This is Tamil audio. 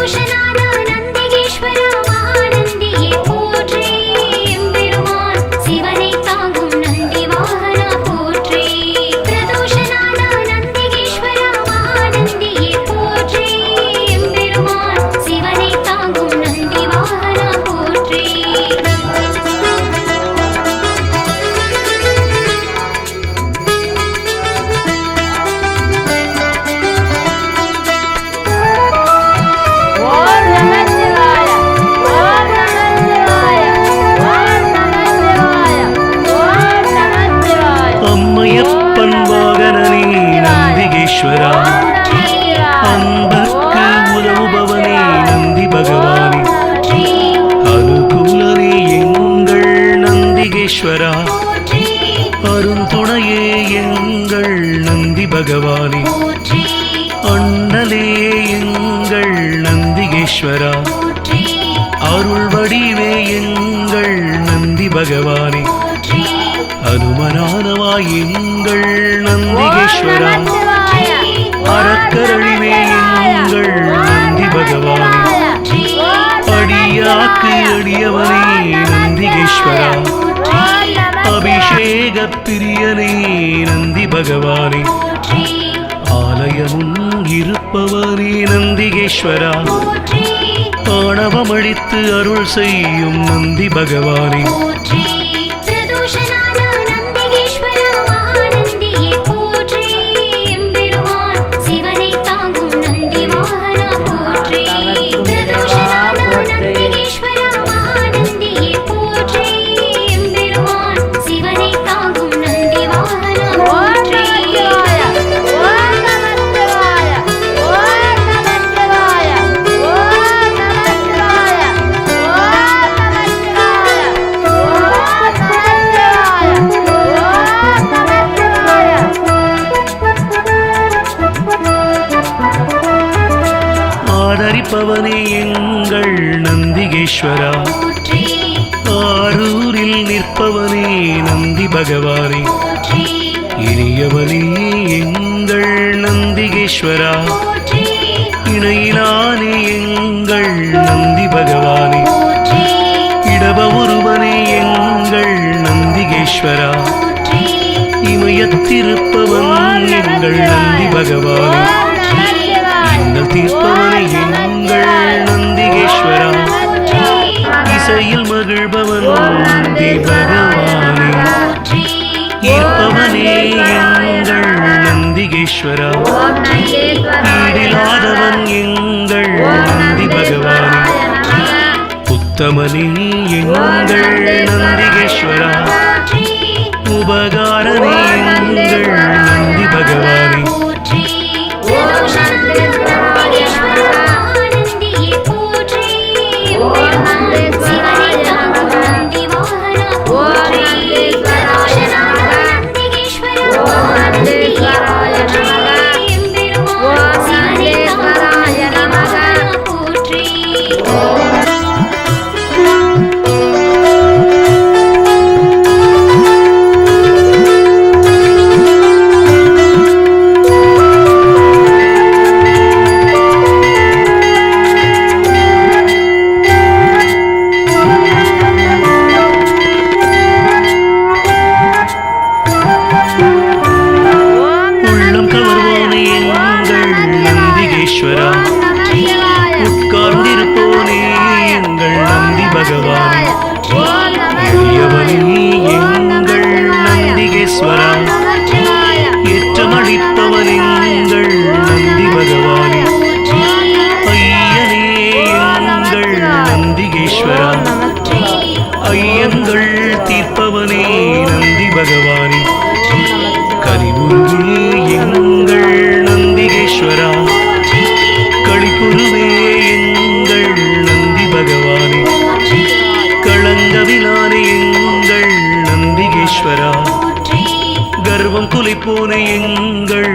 ेश्वर அருந்துணையே எங்கள் நந்தி பகவானே. அண்ணலே எங்கள் நந்திகேஸ்வரா. அருள் வடிவே எங்கள் நந்தி பகவானே. அனுமனானவா எங்கள் நந்திகேஸ்வரா. அறக்கரழிவே எங்கள் நந்தி பகவானே. அடியாக்கு அடியவனே நந்திகேஸ்வரா. பிரியனே நந்தி பகவானே. ஆலயமும் இருப்பவனே நந்திகேஸ்வரா. ஆணவமழித்து அருள் செய்யும் நந்தி பகவானே. ஆதரிப்பவனே எங்கள் நந்திகேஸ்வரா. ஆரூரில் நிற்பவனே நந்தி பகவானே. இனியவனே எங்கள் நந்திகேஸ்வரா. இணையிலானே எங்கள் நந்தி பகவானே. இடப ஒருவனே எங்கள் நந்திகேஸ்வரா. இமயத்திருப்பவன் எங்கள் நந்தி பகவானே. இன்னல் தீர்ப்பவனே எங்கள் நந்திகேஸ்வரா இசையில் மகிழ்பவன் நந்தி பகவானே ஈர்ப்பவனே எங்கள் நந்திகேஸ்வரா ஈடிலாதவன் எங்கள் நந்தி பகவானே. உத்தமனே எங்கள் Oh. கரிவுருவே எங்கள் நந்திகேஸ்வரா களிப்புருவே எங்கள் நந்தி பகவானே. களங்கவிலானே எங்கள் நந்திகேஸ்வரா கர்வம் குலைப்போனே எங்கள்